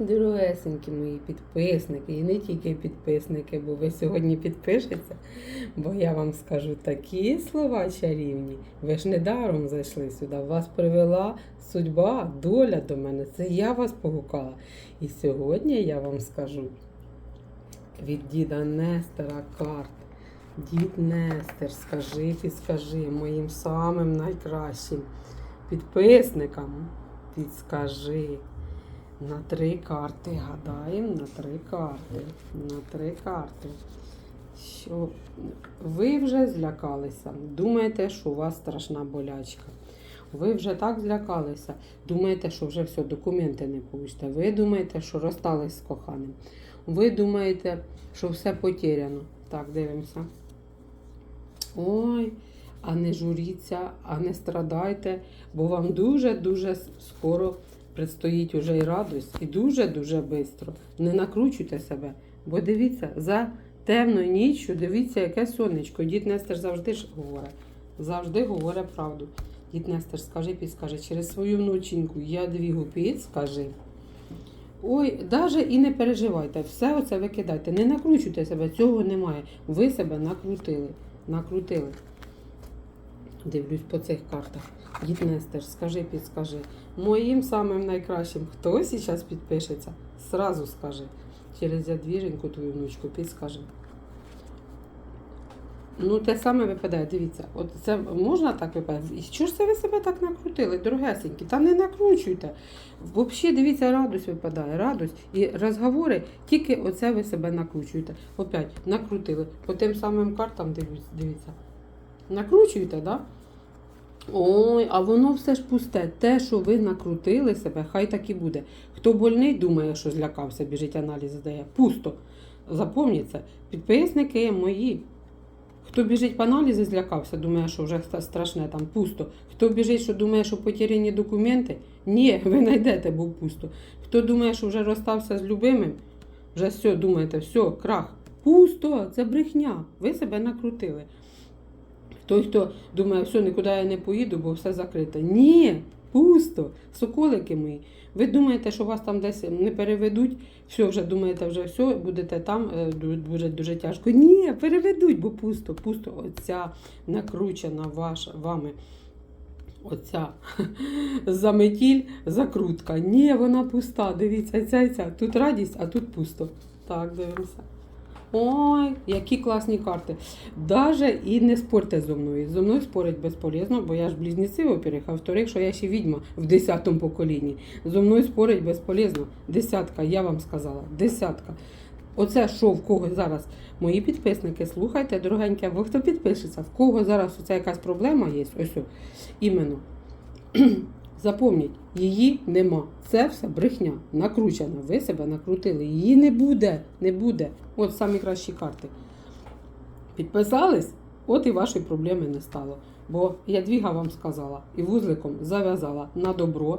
Дорогесенькі мої підписники, і не тільки підписники, бо ви сьогодні підпишеться, бо я вам скажу такі слова чарівні. Ви ж недаром зайшли сюди. Вас привела судьба, доля до мене. Це я вас погукала. І сьогодні я вам скажу від діда Нестера карт. Дід Нестер, скажи, підскажи моїм самим найкращим підписникам. Підскажи. На три карти гадаємо, на три карти. На три карти. Що ви вже злякалися. Думаєте, що у вас страшна болячка. Ви вже так злякалися. Думаєте, що вже все, документи не получите. Ви думаєте, що розстались з коханим. Ви думаєте, що все потеряно. Так, дивимося. Ой, а не журіться, а не страдайте, бо вам дуже-дуже скоро предстоїть уже і радость, і дуже-дуже швидко. Не накручуйте себе, бо дивіться, за темною ніччю, дивіться, яке сонечко. Дід Нестер завжди ж говорить. Завжди говорить правду. Дід Нестер, скажи, підскажи, через свою внученьку я двігу підскажи. Ой, даже і не переживайте, все оце викидайте. Не накручуйте себе, цього немає. Ви себе накрутили. Накрутили. Дивлюсь по цих картах. Дід Нестер, скажи, підскажи. Моїм самим найкращим, хто зараз підпишеться, сразу скажи. Через задвіженьку твою внучку підскажи. Ну, те саме випадає, дивіться, от це можна так випадати? І що ж це ви себе так накрутили, дорогесенькі? Та не накручуйте. Взагалі, дивіться, радость випадає, радость. І розговори, тільки оце ви себе накручуєте. Опять накрутили. По тим самим картам дивіться. Накручуєте? Да? Ой, а воно все ж пусте. Те, що ви накрутили себе, хай так і буде. Хто больний, думає, що злякався, біжить аналіз здає. Пусто. Запомніться, підписники мої. Хто біжить по аналізі, злякався, думає, що вже страшне там пусто. Хто біжить, що думає, що потеряні документи, ні, ви знайдете, бо пусто. Хто думає, що вже розстався з любимим, вже все, думаєте, все, крах. Пусто, це брехня. Ви себе накрутили. Той, хто думає, все, нікуди я не поїду, бо все закрите. Ні, пусто, соколики мої. Ви думаєте, що вас там десь не переведуть, все, вже думаєте, вже все, будете там, е, ду- буде дуже тяжко. Ні, переведуть, бо пусто, пусто. Оця накручена ваша вами. Оця заметіль, закрутка. Ні, вона пуста. Дивіться, ця ця. Тут радість, а тут пусто. Так, дивимося. Ой, які класні карти. Даже і не спорте зо мною. Зо мною спорить безполезно, бо я ж близнеці, во-первых, а во-вторых, що я ще відьма в десятому поколінні. Зо мною спорить безполезно. Десятка, я вам сказала, десятка. Оце що в кого зараз мої підписники, слухайте, дорогенькі, або хто підпишеться, в кого зараз оця якась проблема є, ось о, іменно. Запомніть, її нема. Це все брехня, накручена. Ви себе накрутили. Її не буде, не буде. От самі кращі карти. Підписались, от і вашої проблеми не стало. Бо Ядвіга вам сказала і вузликом зав'язала на добро,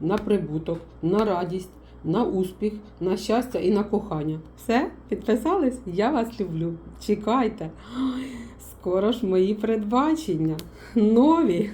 на прибуток, на радість, на успіх, на щастя і на кохання. Все, підписались? Я вас люблю. Чекайте. Скоро ж мої передбачення. Нові.